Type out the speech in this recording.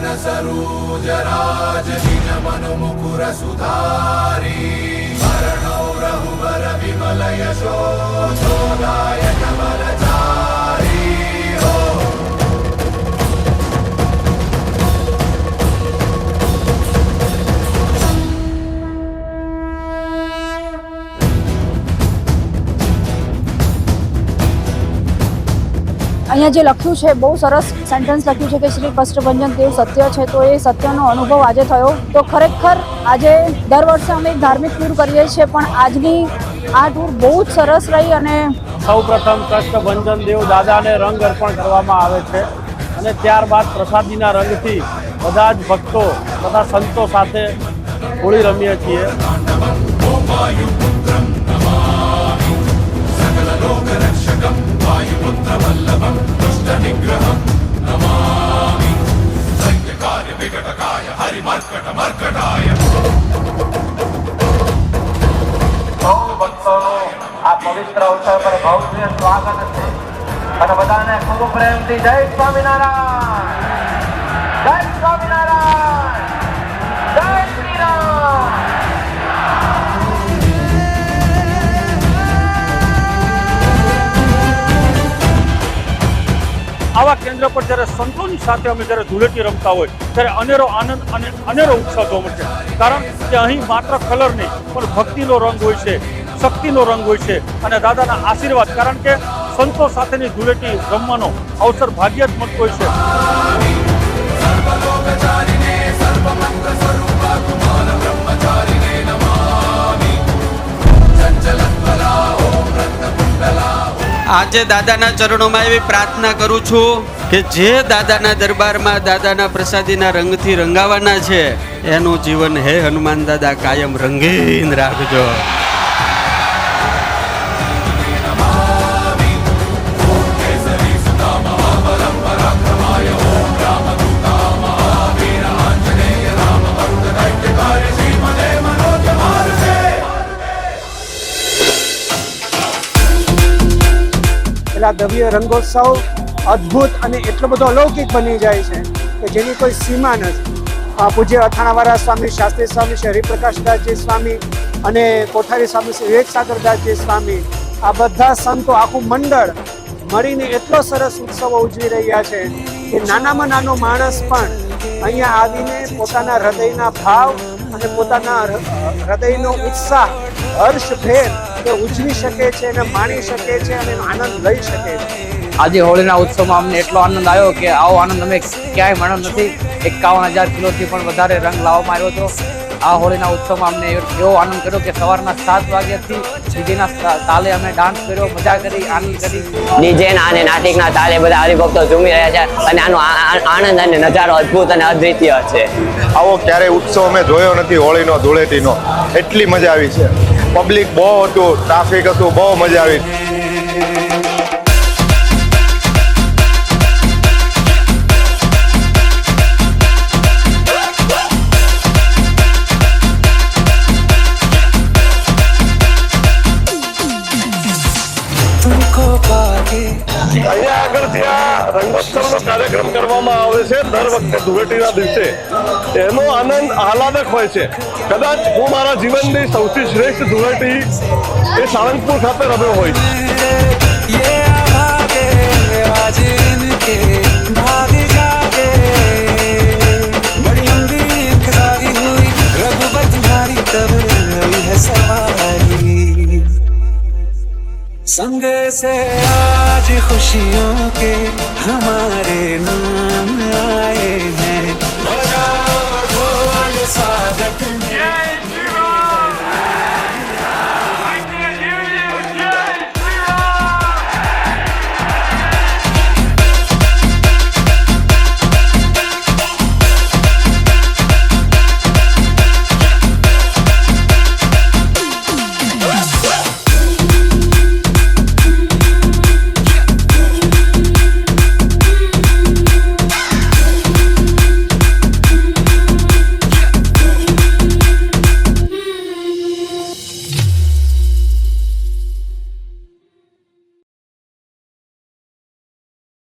चरणसरूजराजहीनमनुमुकुरसुधारी मरणौ रघुवर विमलयशोचोदाय અહીંયા જે લખ્યું છે, બહુ સરસ સેન્ટેન્સ લખ્યું છે કે શ્રી કષ્ટભંજન દેવ સત્ય છે, તો એ સત્યનો અનુભવ આજે થયો. તો ખરેખર આજે દર વર્ષે અમે ધાર્મિક ટૂર કરીએ છીએ, પણ આજની આ ટૂર બહુ જ સરસ રહી અને સૌ પ્રથમ કષ્ટભંજન દેવ દાદાને રંગ અર્પણ કરવામાં આવે છે અને ત્યારબાદ પ્રસાદીના રંગથી બધા જ ભક્તો તથા સંતો સાથે હોળી રમીએ છીએ. સૌ ભક્તોનું આ પવિત્ર અવસર પર ભવ્ય સ્વાગત છે. અને બધાને ખૂબ પ્રેમથી જય સ્વામિનારાયણ. જય સ્વામિનારાયણ. આવા કેન્દ્ર પર જ્યારે સંતોની સાથે અમે જ્યારે ધૂળેટી રમતા હોય, ત્યારે અનેરો આનંદ અને અનેરો ઉત્સાહ જોવા મળશે કારણ કે અહીં માત્ર કલર નહીં, પણ ભક્તિનો રંગ હોય છે, શક્તિનો રંગ હોય છે અને દાદાના આશીર્વાદ. કારણ કે સંતો સાથેની ધૂળેટી રમવાનો અવસર ભાગ્યે જ મળતો હોય છે. આજે દાદાના ચરણોમાં એવી પ્રાર્થના કરું છું કે જે દાદાના દરબારમાં દાદાના પ્રસાદીના રંગથી રંગાવાના છે, એનું જીવન હે હનુમાન દાદા કાયમ રંગીન રાખજો. આ દ્રવ્ય રંગોત્સવ અદ્ભુત અને એટલો બધો અલૌકિક બની જાય છે કે જેની કોઈ સીમા નથી. પૂજ્ય અથાણાવાળા સ્વામી, શાસ્ત્રી સ્વામી, શ્રી હરિપ્રકાશદાસજી સ્વામી અને કોઠારી સ્વામી, શ્રી વિવેક સાગરદાસજી સ્વામી, આ બધા સંતો, આખું મંડળ મળીને એટલો સરસ ઉત્સવો ઉજવી રહ્યા છે કે નાનામાં નાનો માણસ પણ અહીંયા આવીને પોતાના હૃદયના ભાવ અને પોતાના હૃદયનો ઉત્સાહ હર્ષભેર તે ઉજવી શકે છે અને માણી શકે છે અને આનંદ લઈ શકે છે. આજે હોળીના ઉત્સવમાં અમને એટલો આનંદ આવ્યો કે આવો આનંદ અમે ક્યાંય મળ્યો નથી. એકાવન હજાર કિલોથી પણ વધારે રંગ લાવવામાં આવ્યો હતો. આ હોળીના ઉત્સવમાં અમને એવો આનંદ કર્યો કે સવારના સાત વાગ્યાથી ડીજેના તાલે અમે ડાન્સ કર્યો મજા કરી આનંદ કરી. ડીજે અને નાટિકના તાલે બધા હરિભક્તો ઝૂમી રહ્યા છે અને આનો આનંદ અને નજારો અદ્ભુત અને અદ્વિતીય છે. આવો ક્યારેય ઉત્સવ અમે જોયો નથી હોળીનો ધૂળેટીનો. એટલી મજા આવી છે. પબ્લિક બહુ હતું ટ્રાફિક હતું બહુ મજા આવી. અહીંયા આગળથી આ કાર્યક્રમ કરવામાં આવે છે દર વખતે ધૂળેટીના દિવસે. એનો આનંદ આહલાદક હોય છે. કદાચ હું મારા જીવનની સૌથી શ્રેષ્ઠ ધૂળેટી એ સાળંગપુર ખાતે રમ્યો હોય. છે से आज खुशियों के हमारे नाम आए हैं बजाओ ढोल स्वागत